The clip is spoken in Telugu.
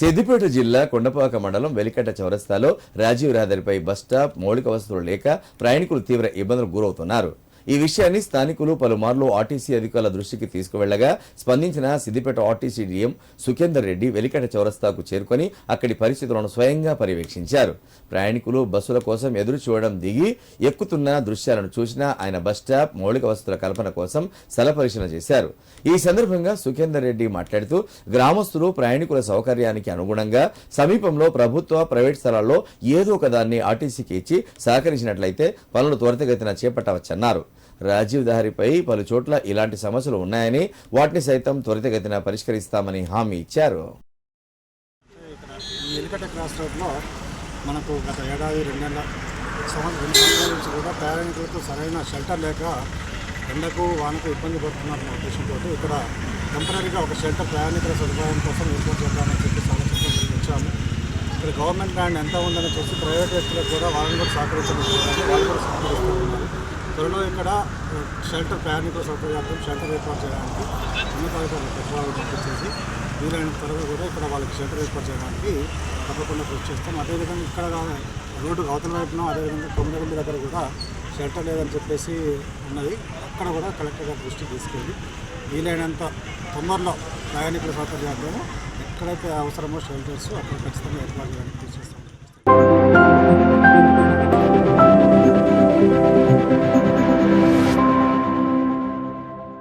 సిద్దిపేట జిల్లా కొండపాక మండలం వెలికట్ట చౌరస్తాలో రాజీవ్ రహదారిపై బస్ స్టాప్ మౌలిక వసతులు లేక ప్రయాణికులు తీవ్ర ఇబ్బందులకు గురవుతున్నారు. ఈ విషయాన్ని స్థానికులు పలుమార్లు ఆర్టీసీ అధికారుల దృష్టికి తీసుకువెళ్ళగా స్పందించిన సిద్దిపేట ఆర్టీసీ డీఎం సుఖేందర్ రెడ్డి వెలికట చౌరస్తాకు చేరుకొని అక్కడి పరిస్థితులను స్వయంగా పర్యవేక్షించారు. ప్రయాణికులు బస్సుల కోసం ఎదురు చూడడం దిగి ఎక్కుతున్న దృశ్యాలను చూసిన ఆయన బస్టాప్ మౌలిక వసతుల కల్పన కోసం స్థల పరిశీలన చేశారు. ఈ సందర్భంగా సుఖేందర్ రెడ్డి మాట్లాడుతూ గ్రామస్తులు ప్రయాణికుల సౌకర్యానికి అనుగుణంగా సమీపంలో ప్రభుత్వ ప్రైవేట్ స్థలాల్లో ఏదో ఒకదాన్ని ఆర్టీసీకి ఇచ్చి సహకరించినట్లయితే పనులు త్వరితగతిన చేపట్టవచ్చన్నారు. రాజీవ్ దహరిపై పలు చోట్ల ఇలాంటి సమస్యలు ఉన్నాయని వాటిని సైతం త్వరితగతిన పరిష్కరిస్తామని హామీ ఇచ్చారు. మనకు గత ఏడాది రెండు నెలల సంవత్సరం రెండు నుంచి కూడా ప్రయాణికులకు సరైన షెల్టర్ లేక ఎండకు వానకు ఇబ్బంది పడుతున్నారన్న ఉద్దేశంతో ఇక్కడ టెంపరీగా ఒక షెల్టర్ ప్రయాణికుల సదుపాయం కోసం ఏర్పాటు చేద్దామని చెప్పి ఆలోచనతో వచ్చాము ఇక్కడ గవర్నమెంట్ ల్యాండ్ ఎంత ఉందని చూసి ప్రైవేట్ వ్యక్తులకు కూడా వాళ్ళని కూడా సహకరించడం వాళ్ళు కూడా సహకరిస్తున్నారు. త్వరలో ఇక్కడ షెల్టర్ ప్రయాణికుల సౌకర్యార్థం షెల్టర్ ఏర్పాటు చేయడానికి ఉన్నతాధికారులు పెట్టుబడులు పంపించేసి వీలైన త్వరగా కూడా ఇక్కడ వాళ్ళకి షెల్టర్ ఏర్పాటు చేయడానికి తప్పకుండా కృషి చేస్తాం. అదేవిధంగా ఇక్కడ రోడ్డు అవతల వైపున అదేవిధంగా కొమ్మరగల్లి దగ్గర కూడా షెల్టర్ లేదని చెప్పేసి ఉన్నది. అక్కడ కూడా కలెక్టర్ గారి దృష్టికి తీసుకెళ్ళి వీలైనంత తొందరలో ప్రయాణికుల సౌకర్యార్థము ఎక్కడైతే అవసరమో షెల్టర్స్ అక్కడ ఖచ్చితంగా ఏర్పాటు చేయడానికి కృషి చేస్తాం.